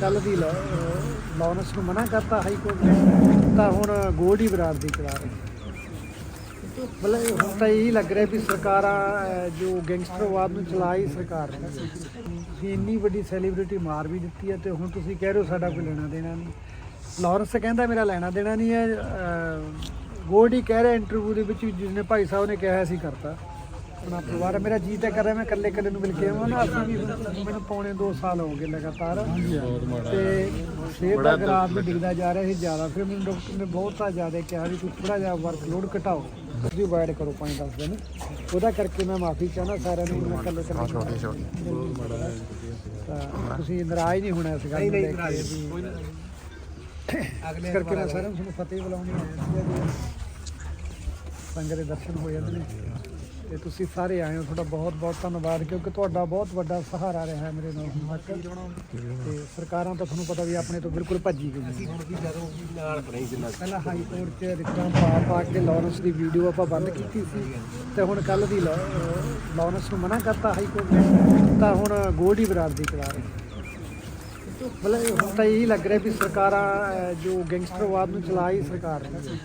ਕੱਲ ਦੀ ਲਾ- ਨੂੰ ਮਨਾ ਕਰਤਾ ਹਾਈ ਕੋਰਟ ਨੇ ਤਾਂ ਹੁਣ ਗੋਲਡੀ ਬਰਾੜ ਦੀ ਚਲਾ ਰਹੀ ਮਤਲਬ ਹੁਣ ਤਾਂ ਇਹੀ ਲੱਗ ਰਿਹਾ ਵੀ ਸਰਕਾਰਾਂ ਅਹ, ਜੋ ਗੈਂਗਸਟਰਵਾਦ ਨੂੰ ਚਲਾਈ ਸਰਕਾਰ ਨੇ। ਤੁਸੀਂ ਇੰਨੀ ਵੱਡੀ ਸੈਲੀਬ੍ਰਿਟੀ ਮਾਰ ਵੀ ਦਿੱਤੀ ਹੈ ਤੇ ਹੁਣ ਤੁਸੀਂ ਕਹਿ ਰਹੇ ਹੋ ਸਾਡਾ ਕੋਈ ਲੈਣਾ ਦੇਣਾ ਨਹੀਂ। ਲਾਰੈਂਸ ਕਹਿੰਦਾ ਮੇਰਾ ਲੈਣਾ ਦੇਣਾ ਨਹੀਂ ਹੈ ਅਹ, ਗੋਲਡੀ ਕਹਿ ਰਿਹਾ ਇੰਟਰਵਿਊ ਦੇ ਵਿੱਚ ਵੀ ਜਿਸਨੇ ਭਾਈ ਸਾਹਿਬ ਨੇ ਕਿਹਾ ਸੀ ਕਰਤਾ। ਆਪਣਾ ਪਰਿਵਾਰ ਹੈ। ਮੇਰਾ ਜੀ ਤਾਂ ਕਰ ਰਿਹਾ ਮੈਂ ਇਕੱਲੇ ਇਕੱਲੇ ਨੂੰ ਮਿਲ ਕੇ ਆਵਾਂ ਨਾ। ਅਸੀਂ ਵੀ ਹੁਣ ਮੈਨੂੰ ਪੌਣੇ 2 ਸਾਲ ਹੋ ਗਏ ਲਗਾਤਾਰ। ਤੇ ਸ਼ੇਰ ਦਾ ਗ੍ਰਾਫ ਵੀ ਡਿੱਗਦਾ ਜਾ ਰਿਹਾ ਸੀ ਜ਼ਿਆਦਾ। ਫਿਰ ਮੈਨੂੰ ਡਾਕਟਰ ਨੇ ਬਹੁਤਾ ਜ਼ਿਆਦਾ ਕਿਹਾ ਵੀ ਤੁਸੀਂ ਥੋੜਾ ਜਿਹਾ ਵਰਕਲੋਡ ਘਟਾਓ। ਤੁਸੀਂ ਅਵਾਇਡ ਕਰੋ 5-10 ਦਿਨ। ਉਹਦਾ ਕਰਕੇ ਮੈਂ ਮਾਫੀ ਚਾਹਨਾ ਸਾਰਿਆਂ ਨੂੰ ਮੈਂ ਇਕੱਲੇ ਇਕੱਲੇ ਛੋਟੀ ਛੋਟੀ ਤਾਂ ਤੁਸੀਂ ਨਾਰਾਜ਼ ਨਹੀਂ ਹੋਣਾ ਇਸ ਗੱਲ ਨੂੰ ਲੈ ਕੇ ਵੀ। ਅਗਲੇ ਕਰਕੇ ਮੈਂ ਸਾਰਿਆਂ ਨੂੰ ਤੁਹਾਨੂੰ ਫਤਿਹ ਬੁਲਾਉਣੀ ਹੈ। ਸੰਗਤ ਦੇ ਦਰਸ਼ਨ ਹੋ ਜਾਂਦੇ ਨੇ। ਤੇ ਤੁਸੀਂ ਸਾਰੇ ਆਏ ਹੋ ਤੁਹਾਡਾ ਬਹੁਤ ਬਹੁਤ ਧੰਨਵਾਦ ਕਿਉਂਕਿ ਤੁਹਾਡਾ ਬਹੁਤ ਵੱਡਾ ਸਹਾਰਾ ਰਿਹਾ ਹੈ ਮੇਰੇ ਨਾਲ ਹੁਣ ਤੱਕ। ਤੇ ਸਰਕਾਰਾਂ ਤਾਂ ਤੁਹਾਨੂੰ ਪਤਾ ਵੀ ਆਪਣੇ ਤੋਂ ਬਿਲਕੁਲ ਭੱਜੀ ਗਈਆਂ। ਅਸੀਂ ਹੁਣ ਵੀ ਜਦੋਂ ਨਾਲ ਖੜੇ ਜਿੰਨਾ ਪਹਿਲਾਂ ਹਾਈ ਕੋਰਟ 'ਚ ਰਿਕਤਾਂ ਪਾ ਪਾ ਕੇ ਲਾਰੈਂਸ ਦੀ ਵੀਡੀਓ ਆਪਾਂ ਬੰਦ ਕੀਤੀ ਸੀ ਤੇ ਹੁਣ ਕੱਲ ਦੀ ਲਾਰੈਂਸ ਨੂੰ ਮਨਾ ਕਰਤਾ ਹਾਈ ਕੋਰਟ ਨੇ। ਤਾਂ ਹੁਣ ਗੋਲਡੀ ਦੀ ਚਲਾ ਰਹੀ ਮਤਲਬ ਹੁਣ ਤਾਂ ਇਹੀ ਲੱਗ ਰਿਹਾ ਵੀ ਸਰਕਾਰਾਂ ਅਹ, ਜੋ ਗੈਂਗਸਟਰਵਾਦ ਨੂੰ ਚਲਾਈ ਸਰਕਾਰ ਨੇ।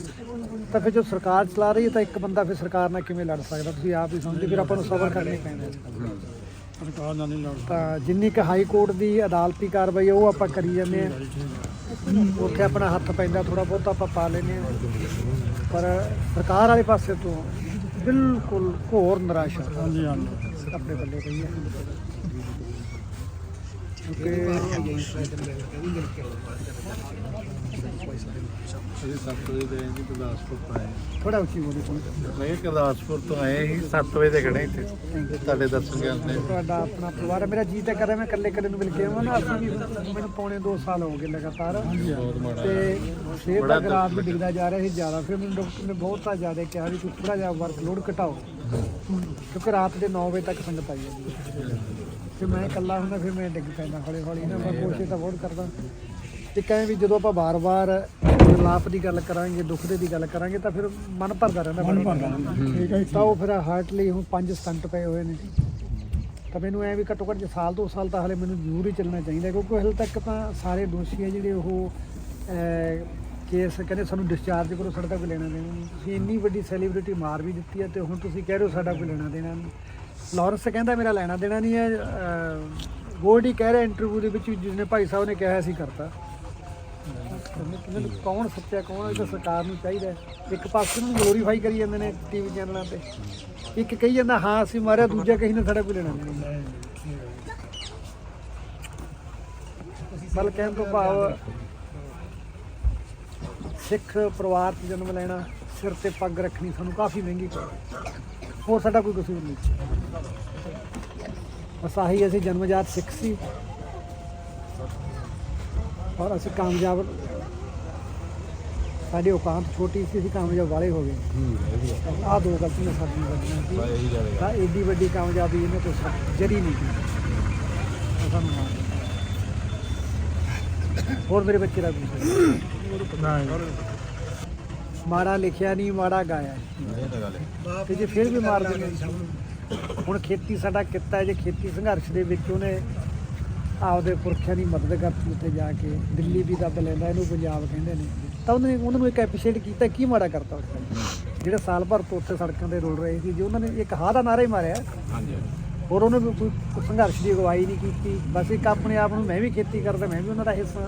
ਤਾਂ ਫਿਰ ਜੋ ਸਰਕਾਰ ਚਲਾ ਰਹੀ ਹੈ ਤਾਂ ਇੱਕ ਬੰਦਾ ਫਿਰ ਸਰਕਾਰ ਨਾਲ ਕਿਵੇਂ ਲੜ ਸਕਦਾ? ਤੁਸੀਂ ਆਪ ਹੀ ਸਮਝਦੇ ਫਿਰ ਆਪਾਂ ਨੂੰ ਸਬਰ ਕਰਨੀ ਪੈਂਦਾ ਸਰਕਾਰ ਨਾਲ ਨਹੀਂ ਲੜ ਤਾਂ ਜਿੰਨੀ ਕੁ ਹਾਈ ਕੋਰਟ ਦੀ ਅਦਾਲਤੀ ਕਾਰਵਾਈ ਹੈ ਉਹ ਆਪਾਂ ਕਰੀ ਜਾਂਦੇ ਆ ਉੱਥੇ ਆਪਣਾ ਹੱਥ ਪੈਂਦਾ ਥੋੜਾ ਬਹੁਤ ਆਪਾਂ ਪਾ ਲੈਂਦੇ ਆ ਪਰ ਸਰਕਾਰ ਵਾਲੇ ਪਾਸੇ ਤੋਂ ਬਿਲਕੁਲ ਘੋਰ ਨਿਰਾਸ਼ਾ ਹਾਂਜੀ ਹਾਂਜੀ। ਆਪਣੇ ਬੱਲੇ ਪਈ ਹੈ। ਅਸੀਂ 7 ਵਜੇ ਦੇ ਜੀ ਗੁਰਦਾਸਪੁਰ ਤੋਂ ਆਏ। ਥੋੜਾ ਉੱਚੀ ਬੋਲੀ ਕੋਈ ਮੈਂ ਗੁਰਦਾਸਪੁਰ ਤੋਂ ਆਏ ਸੀ 7 ਵਜੇ ਦੇ ਖੜੇ ਇੱਥੇ। ਤੁਹਾਡੇ ਦਰਸ਼ਨ ਕਰਦੇ ਤੁਹਾਡਾ ਆਪਣਾ ਪਰਿਵਾਰ ਹੈ ਮੇਰਾ ਜੀ ਤਾਂ ਕਰ ਰਿਹਾ ਮੈਂ ਇਕੱਲੇ ਇਕੱਲੇ ਨੂੰ ਮਿਲ ਕੇ ਆਵਾਂ ਨਾ। ਅਸੀਂ ਵੀ ਹੁਣ ਮੈਨੂੰ ਪੌਣੇ 2 ਸਾਲ ਹੋ ਗਏ ਲਗਾਤਾਰ। ਬਹੁਤ ਮਾੜਾ ਤੇ ਸ਼ੇਰ ਦਾ ਗ੍ਰਾਫ ਵੀ ਡਿੱਗਦਾ ਜਾ ਰਿਹਾ ਸੀ ਜ਼ਿਆਦਾ। ਫਿਰ ਮੈਨੂੰ ਡਾਕਟਰ ਨੇ ਬਹੁਤਾ ਜ਼ਿਆਦਾ ਕਿਹਾ ਵੀ ਤੁਸੀਂ ਥੋੜਾ ਜਿਹਾ ਵਰਕਲੋਡ ਘਟਾਓ। ਕਿਉਂਕਿ ਰਾਤ ਦੇ 9 ਵਜੇ ਤੱਕ ਸੰਗਤ ਆਈ ਜਾਂਦੀ ਹੈ। ਫਿਰ ਮੈਂ ਇਕੱਲਾ ਹੁੰਦਾ ਫਿਰ ਮੈਂ ਡਿੱਗ ਪੈਂਦਾ ਹੌਲੀ ਹੌਲੀ ਨਾ ਮੈਂ ਕੋਸ਼ਿਸ਼ ਤਾਂ ਬਹੁਤ ਕਰਦਾ। ਤੇ ਕਹੇ ਵੀ ਜਦੋਂ ਆਪਾਂ ਬਾਰ-ਬਾਰ ਲਾਪ ਦੀ ਗੱਲ ਕਰਾਂਗੇ ਦੁੱਖ ਦੇ ਦੀ ਗੱਲ ਕਰਾਂਗੇ ਤਾਂ ਫਿਰ ਮਨ ਭਰਦਾ ਰਹਿੰਦਾ ਮਨ ਭਰਦਾ ਰਹਿੰਦਾ। ਠੀਕ ਹੈ ਤਾਂ ਉਹ ਫਿਰ ਹਾਰਟ ਲਈ ਹੁਣ ਪੰਜ ਸਟੰਟ ਪਏ ਹੋਏ ਨੇ। ਤਾਂ ਮੈਨੂੰ ਐ ਵੀ ਘੱਟੋ ਘੱਟ ਜੇ ਸਾਲ ਦੋ ਸਾਲ ਤਾਂ ਹਲੇ ਮੈਨੂੰ ਜ਼ਰੂਰ ਹੀ ਚੱਲਣਾ ਚਾਹੀਦਾ ਕਿਉਂਕਿ ਹਲੇ ਤੱਕ ਤਾਂ ਸਾਰੇ ਦੋਸ਼ੀ ਆ ਜਿਹੜੇ ਉਹ ਕੇਸ ਕਹਿੰਦੇ ਸਾਨੂੰ ਡਿਸਚਾਰਜ ਕਰੋ ਸਾਡਾ ਕੋਈ ਲੈਣਾ ਦੇਣਾ ਨਹੀਂ। ਤੁਸੀਂ ਇੰਨੀ ਵੱਡੀ ਸੈਲੀਬ੍ਰਿਟੀ ਮਾਰ ਵੀ ਦਿੱਤੀ ਹੈ ਤੇ ਹੁਣ ਤੁਸੀਂ ਕਹਿ ਰਹੇ ਹੋ ਸਾਡਾ ਕੋਈ ਲੈਣਾ ਦੇਣਾ ਨਹੀਂ। ਲਾਰੈਂਸ ਕਹਿੰਦਾ ਮੇਰਾ ਲੈਣਾ ਦੇਣਾ ਨਹੀਂ ਹੈ ਗੋਲਡੀ ਕਹਿ ਰਿਹਾ ਇੰਟਰਵਿਊ ਦੇ ਵਿੱਚ ਜਿਸਨੇ ਭਾਈ ਸਾਹਿਬ ਨੇ ਕਿਹਾ ਸੀ ਕਰਤਾ। ਕੌਣ ਸੱਚਾ ਕੌਣ ਇਹ ਤਾਂ ਸਰਕਾਰ ਨੂੰ ਚਾਹੀਦਾ ਹੈ। ਇੱਕ ਪਾਸੇ ਨੂੰ ਗਲੋਰੀਫਾਈ ਕਰੀ ਜਾਂਦੇ ਨੇ ਟੀਵੀ ਚੈਨਲਾਂ ਤੇ। ਇੱਕ ਕਹੀ ਜਾਂਦਾ ਹਾਂ ਅਸੀਂ ਮਾਰਿਆ ਦੂਜਾ ਕਹੀ ਨਾ ਸਾਡਾ ਕੋਈ ਲੈਣਾ ਨਹੀਂ। ਬਲ ਕਹਿਣ ਤੋਂ ਭਾਵ ਸਿੱਖ ਪਰਿਵਾਰ 'ਚ ਜਨਮ ਲੈਣਾ ਸਿਰ ਤੇ ਪੱਗ ਰੱਖਣੀ ਸਾਨੂੰ ਕਾਫੀ ਮਹਿੰਗੀ ਪਈ ਹੋਰ ਸਾਡਾ ਕੋਈ ਕਸੂਰ ਨਹੀਂ। ਬਸ ਆਹੀ ਅਸੀਂ ਜਨਮਜਾਤ ਸਿੱਖ ਸੀ। ਔਰ ਅਸੀਂ ਕਾਮਯਾਬ ਸਾਡੀ ਔਕਾਤ ਛੋਟੀ ਸੀ ਅਸੀਂ ਕਾਮਯਾਬ ਵਾਲੇ ਹੋ ਗਏ। ਆਹ ਦੋ ਗਲਤੀਆਂ ਸਾਡੀਆਂ ਵੱਡੀਆਂ ਸੀ। ਤਾਂ ਏਡੀ ਵੱਡੀ ਕਾਮਯਾਬੀ ਇਹਨੇ ਸਾ- ਜਰੀ ਨਹੀਂ ਸਾਨੂੰ ਹੈ। ਹੋਰ ਮੇਰੇ ਬੱਚੇ ਦਾ ਵੀ ਮਾੜਾ ਲਿਖਿਆ ਨਹੀਂ ਮਾੜਾ ਗਾਇਆ ਤੇ ਜੇ ਫਿਰ ਵੀ ਮਾਰ ਦਿੰਦੇ ਹੁਣ ਖੇਤੀ ਸਾਡਾ ਕਿੱਤਾ ਹੈ ਜੇ ਖੇਤੀ ਸੰਘਰਸ਼ ਦੇ ਵਿੱਚ ਉਹਨੇ ਆਪਦੇ ਪੁਰਖਿਆਂ ਦੀ ਮਦਦ ਕਰਤੀ ਉੱਥੇ ਜਾ ਕੇ ਦਿੱਲੀ ਵੀ ਦੱਬ ਲੈਂਦਾ ਇਹਨੂੰ ਪੰਜਾਬ ਕਹਿੰਦੇ ਨੇ। ਤਾਂ ਉਹਨੇ ਉਹਨਾਂ ਨੂੰ ਇੱਕ ਐਪਰੀਸ਼ੀਏਟ ਕੀਤਾ ਕੀ ਮਾੜਾ ਕਰਤਾ ਉਸ time? ਜਿਹੜੇ ਸਾਲ ਭਰ ਤੋਂ ਉੱਥੇ ਸੜਕਾਂ ਤੇ ਰੁਲ ਰਹੇ ਸੀ ਜੇ ਉਹਨਾਂ ਨੇ ਇੱਕ ਹਾਂ ਦਾ ਨਾਰਾ ਹੀ ਮਾਰਿਆ। ਹੋਰ ਉਹਨੇ ਵੀ ਕੋਈ ਸੰਘਰਸ਼ ਦੀ ਅਗਵਾਈ ਨਹੀਂ ਕੀਤੀ। ਬਸ ਇੱਕ ਆਪਣੇ ਆਪ ਨੂੰ ਮੈਂ ਵੀ ਖੇਤੀ ਕਰਦਾ ਮੈਂ ਵੀ ਉਹਨਾਂ ਦਾ ਹਿੱਸਾ।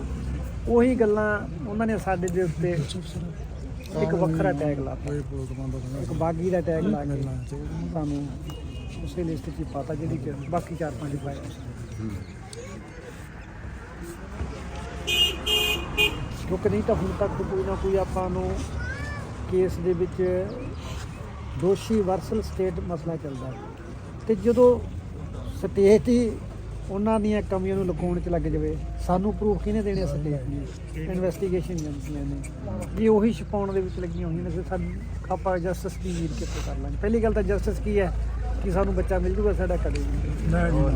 ਉਹੀ ਗੱਲਾਂ ਉਹਨਾਂ ਨੇ ਸਾਡੇ ਦੇ ਉੱਤੇ ਇੱਕ ਵੱਖਰਾ ਟੈਗ ਲਾਤਾ ਇੱਕ ਬਾਗੀ ਦਾ ਟੈਗ ਲਾ ਕੇ ਸਾਨੂੰ ਉਸੇ ਲਿਸਟ 'ਚ ਪਾਤਾ ਜਿਹੜੀ ਕਿ ਬਾਕੀ ਚਾਰ ਪੰਜ ਪਾਏ ਕਿਉਂਕਿ ਨਹੀਂ ਤਾਂ ਹੁਣ ਤੱਕ ਕੋਈ ਨਾ ਕੋਈ ਆਪਾਂ ਨੂੰ ਕੇਸ ਦੇ ਵਿੱਚ ਦੋਸ਼ੀ ਵਰਸਲ ਸਟੇਟ ਮਸਲਾ ਚੱਲਦਾ ਤੇ ਜਦੋਂ ਸਟੇਟ ਹੀ ਉਹਨਾਂ ਦੀਆਂ ਕਮੀਆਂ ਨੂੰ ਲੁਕਾਉਣ 'ਚ ਲੱਗ ਜਾਵੇ ਸਾਨੂੰ ਪ੍ਰੂਫ ਕਿਹਨੇ ਦੇਣੇ ਸਟੇਟ ਨੇ ਇਨਵੈਸਟੀਗੇਸ਼ਨ ਏਜੰਸੀਆਂ ਨੇ। ਜੇ ਉਹੀ ਛਪਾਉਣ ਦੇ ਵਿੱਚ ਲੱਗੀਆਂ ਹੋਈਆਂ ਨੇ ਫਿਰ ਸਾਨੂੰ ਆਪਾਂ ਜਸਟਿਸ ਦੀ ਉਮੀਦ ਕਿੱਥੋਂ ਕਰ ਲਾਂਗੇ? ਪਹਿਲੀ ਗੱਲ ਤਾਂ ਜਸਟਿਸ ਕੀ ਹੈ? ਕਿ ਸਾਨੂੰ ਬੱਚਾ ਮਿਲ ਜੂਗਾ ਸਾਡਾ ਕਦੇ ਨਹੀਂ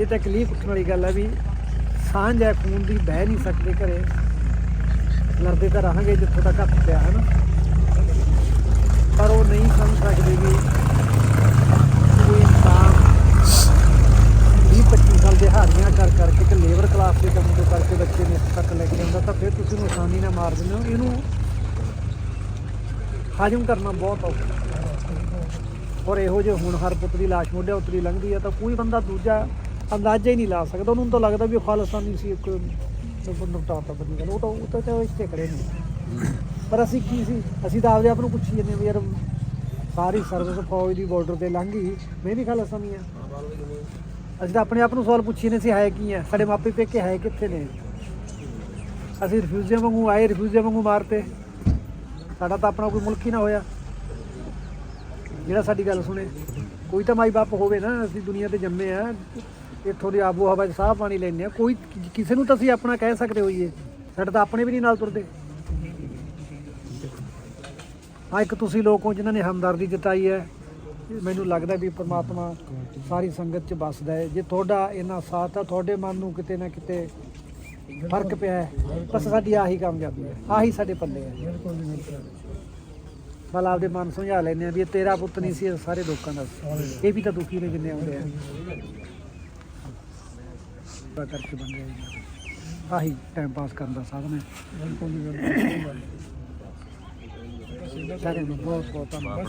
ਇਹ ਤਾਂ ਇੱਕ ਲੀਕ ਉੱਠਣ ਵਾਲੀ ਗੱਲ ਹੈ ਵੀ ਸਾਂਝ ਹੈ ਖੂਨ ਦੀ ਬਹਿ ਨਹੀਂ ਸਕਦੇ ਘਰੇ। ਲੜਦੇ ਤਾਂ ਰਹਾਂਗੇ ਜਿੱਥੋਂ ਤੱਕ ਹੱਥ ਪਿਆ ਹੈ ਨਾ। ਪਰ ਉਹ ਨਹੀਂ ਸਮਝ ਸਕਦੇ ਕਿ 25 ਸਾਲ ਦਿਹਾੜੀਆਂ ਕਰ ਕਰਕੇ ਇੱਕ ਲੇਬਰ ਕਲਾਸ ਦੇ ਕੰਮ ਤੋਂ ਕਰਕੇ ਬੱਚੇ ਨੇ ਇੱਥੇ ਤੱਕ ਲੈ ਕੇ ਆਉਂਦਾ, ਤਾਂ ਫਿਰ ਤੁਸੀਂ ਉਹਨੂੰ ਆਸਾਨੀ ਨਾਲ ਮਾਰ ਦਿੰਦੇ ਹੋ। ਇਹਨੂੰ ਹਾਜ਼ਮ ਕਰਨਾ ਬਹੁਤ ਔਖਾ ਔਰ ਇਹੋ ਜਿਹੇ ਹੁਣ ਹਰ ਪੁੱਤ ਦੀ ਲਾਸ਼ ਮੋਢੇ ਉਤਰੀ ਲੰਘਦੀ ਹੈ ਤਾਂ ਕੋਈ ਬੰਦਾ ਦੂਜਾ ਅੰਦਾਜ਼ਾ ਹੀ ਨਹੀਂ ਲਾ ਸਕਦਾ। ਉਹਨੂੰ ਤਾਂ ਲੱਗਦਾ ਵੀ ਉਹ ਖਾਲਿਸਤਾਨੀ ਸੀ, ਇੱਕ ਨੁਕਤਾਤਾ ਬੰਦੀ ਗੱਲ ਉਹ ਤਾਂ ਉਹ ਤਾਂ ਚਲੋ ਇੱਥੇ ਖੜੇ ਨੇ। ਪਰ ਅਸੀਂ ਕੀ ਸੀ? ਅਸੀਂ ਤਾਂ ਆਪਦੇ ਆਪ ਨੂੰ ਪੁੱਛੀ ਜਾਂਦੇ ਹਾਂ ਵੀ ਯਾਰ, ਸਾਰੀ ਸਰਵਿਸ ਫੌਜ ਦੀ ਬਾਰਡਰ ਤੇ ਲੰਘ ਗਈ। ਮੈਂ ਵੀ ਖਾਲਿਸਤਾਨੀ ਆ। ਅਸੀਂ ਤਾਂ ਆਪਣੇ ਆਪ ਨੂੰ ਸਵਾਲ ਪੁੱਛੀ ਨੇ ਸੀ, ਹੈ ਕੀ ਹੈ? ਸਾਡੇ ਮਾਪੇ ਪੇਕੇ ਹੈ ਕਿੱਥੇ ਨੇ? ਅਸੀਂ ਰਿਫਿਊਜੀਆਂ ਵਾਂਗੂ ਆਏ ਰਿਫਿਊਜੀਆਂ ਵਾਂਗੂ ਮਾਰਤੇ। ਸਾਡਾ ਤਾਂ ਆਪਣਾ ਕੋਈ ਮੁਲਕ ਹੀ ਨਾ ਹੋਇਆ। ਜਿਹੜਾ ਸਾਡੀ ਗੱਲ ਸੁਣੇ। ਕੋਈ ਤਾਂ ਮਾਈ ਬਾਪ ਹੋਵੇ ਨਾ, ਅਸੀਂ ਦੁਨੀਆ ਤੇ ਜੰਮੇ ਆ। ਇੱਥੋਂ ਦੀ ਆਬੋ ਹਵਾ 'ਚ ਸਾਹ ਪਾਣੀ ਲੈਂਦੇ ਆ। ਕੋਈ ਕਿਸੇ ਨੂੰ ਤਾਂ ਅਸੀਂ ਆਪਣਾ ਕਹਿ ਸਕਦੇ ਹੋਈਏ। ਸਾਡੇ ਤਾਂ ਆਪਣੇ ਵੀ ਨਹੀਂ ਨਾਲ ਤੁਰਦੇ। ਹਾਂ, ਇੱਕ ਤੁਸੀਂ ਲੋਕ ਹੋ ਜਿਨ੍ਹਾਂ ਨੇ ਹਮਦਰਦੀ ਜਤਾਈ ਹੈ। ਮੈਨੂੰ ਲੱਗਦਾ ਵੀ ਪ੍ਰਮਾਤਮਾ ਸਾਰੀ ਸੰਗਤ 'ਚ ਵੱਸਦਾ ਹੈ। ਜੇ ਤੁਹਾਡਾ ਇਹਨਾਂ ਸਾਥ ਆ, ਤੁਹਾਡੇ ਮਨ ਨੂੰ ਕਿਤੇ ਨਾ ਕਿਤੇ ਫ਼ਰਕ ਪਿਆ ਹੈ, ਬਸ ਸਾਡੀ ਆਹੀ ਕਾਮਯਾਬੀ ਹੈ, ਆਹੀ ਸਾਡੇ ਪੱਲੇ ਹੈ। ਬਲ ਆਪਦੇ ਮਨ ਸਮਝਾ ਲੈਂਦੇ ਆ ਵੀ ਇਹ ਤੇਰਾ ਪੁੱਤ ਨਹੀਂ ਸੀ, ਇਹ ਸਾਰੇ ਲੋਕਾਂ ਦਾ ਸੀ। ਇਹ ਵੀ ਤਾਂ ਦੁਖੀ ਨੇ ਜਿੰਨੇ ਆਉਂਦੇ ਆ। ਤਾਂ ਕਰਕੇ ਬਣ ਆਹੀ ਟਾਈਮ ਪਾਸ ਕਰਨ ਦਾ ਸਾਧਨ ਹੈ। ਸਾਰੇ ਨੂੰ ਬਹੁਤ ਬਹੁਤ ਧੰਨਵਾਦ